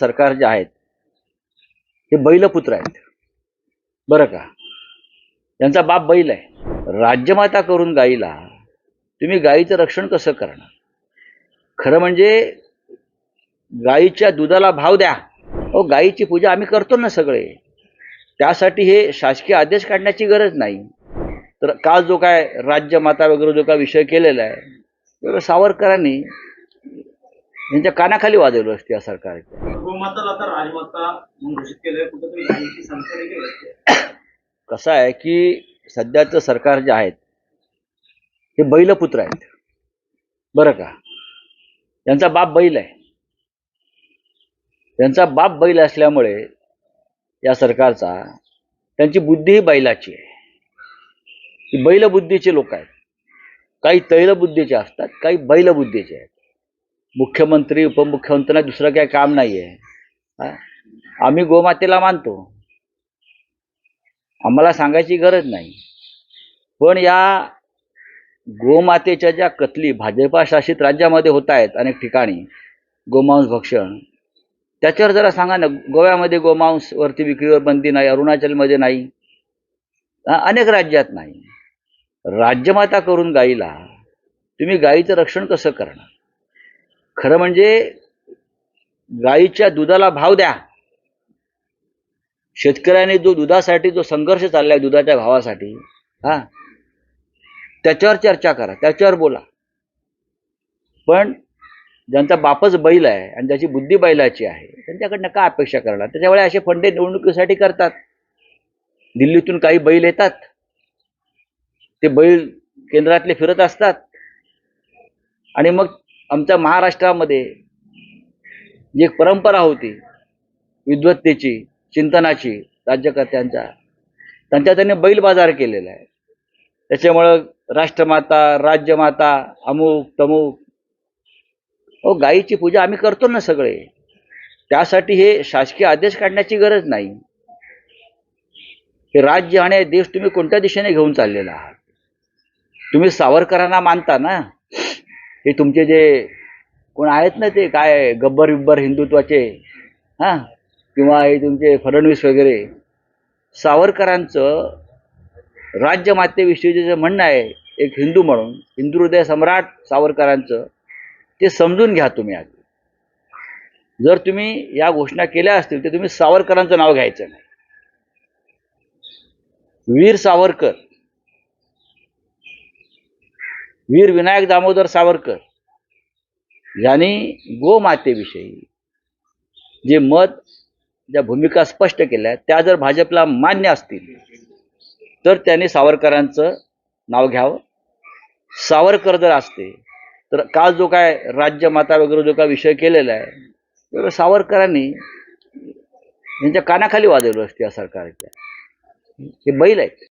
सरकार जे आहेत ते बैलपुत्र आहेत. बरं का? त्यांचा बाप बैल आहे. राज्यमाता करून गाईला तुम्ही गाईचं रक्षण कसं करणार? खरं म्हणजे गाईच्या दुधाला भाव द्या. अहो गाईची पूजा आम्ही करतो ना सगळे. त्यासाठी हे शासकीय आदेश काढण्याची गरज नाही. तर काल जो काय राज्यमाता वगैरे जो काय विषय केलेला आहे तर सावरकरांनी यांच्या कानाखाली वाजवलं असते या वाढते. कसं आहे की सध्याचं सरकार जे आहेत हे बैलपुत्र आहेत. बरं का? त्यांचा बाप बैल आहे. त्यांचा बाप बैल असल्यामुळे या सरकारचा त्यांची बुद्धीही बैलाची आहे. ही बैलबुद्धीचे लोक आहेत. काही तैलबुद्धीचे असतात काही बैलबुद्धीचे आहेत. मुख्यमंत्री उपमुख्यमंत्र्यांना दुसरं काही काम नाही आहे आम्ही गोमातेला मानतो. आम्हाला सांगायची गरज नाही. पण या गोमातेच्या ज्या कतली भाजपा शासित राज्यामध्ये होत आहेत अनेक ठिकाणी गोमांस भक्षण त्याच्यावर जरा सांगा ना गोव्यामध्ये गोमांसवरती विक्रीवर बंदी नाही अरुणाचलमध्ये नाही अनेक राज्यात नाही. राज्यमाता करून गाईला तुम्ही गाईचं रक्षण कसं करणार? खरं म्हणजे गाईच्या दुधाला भाव द्या. शेतकऱ्याने जो दुधासाठी जो संघर्ष चाललाय दुधाच्या भावासाठी हा त्याच्यावर चर्चा करा त्याच्यावर बोला. पण ज्यांचा बापच बैल आहे आणि ज्याची बुद्धी बैलाची आहे त्यांच्याकडनं काय अपेक्षा करणार? त्याच्यामुळे असे फंडे निवडणुकीसाठी करतात. दिल्लीतून काही बैल येतात. ते बैल केंद्रातले फिरत असतात. आणि मग आमच्या महाराष्ट्रामध्ये जी एक परंपरा होती विद्वत्तेची चिंतनाची राज्यकर्त्यांच्या. त्यांच्या त्यांनी बैल बाजार केलेला आहे. त्याच्यामुळं राष्ट्रमाता राज्यमाता अमुक तमुक. हो गाईची पूजा आम्ही करतो ना सगळे. त्यासाठी हे शासकीय आदेश काढण्याची गरज नाही. हे राज्य आणि देश तुम्ही कोणत्या दिशेने घेऊन चाललेला आहात? तुम्ही सावरकरांना मानता ना? हे तुमचे जे कोण आहेत ना ते काय गब्बर बिब्बर हिंदुत्वाचे हां? किंवा हे तुमचे फडणवीस वगैरे. सावरकरांचं राज्यमातेविषयीचं जे म्हणणं आहे एक हिंदू म्हणून हिंदू हृदय सम्राट सावरकरांचं ते समजून घ्या तुम्ही आधी. जर तुम्ही या घोषणा केल्या असतील तर तुम्ही सावरकरांचं नाव घ्यायचं नाही. वीर सावरकर वीर विनायक दामोदर सावरकर यांनी गोमातेविषयी जे मत ज्या भूमिका स्पष्ट केल्या त्या जर भाजपला मान्य असतील तर त्यांनी सावरकरांचं नाव घ्यावं. सावरकर जर असते तर काल जो काय राज्यमाता वगैरे जो काय विषय केलेला आहे तर सावरकरांनी यांच्या कानाखाली वाजवलं असते या सरकारच्या. हे बैल आहेत.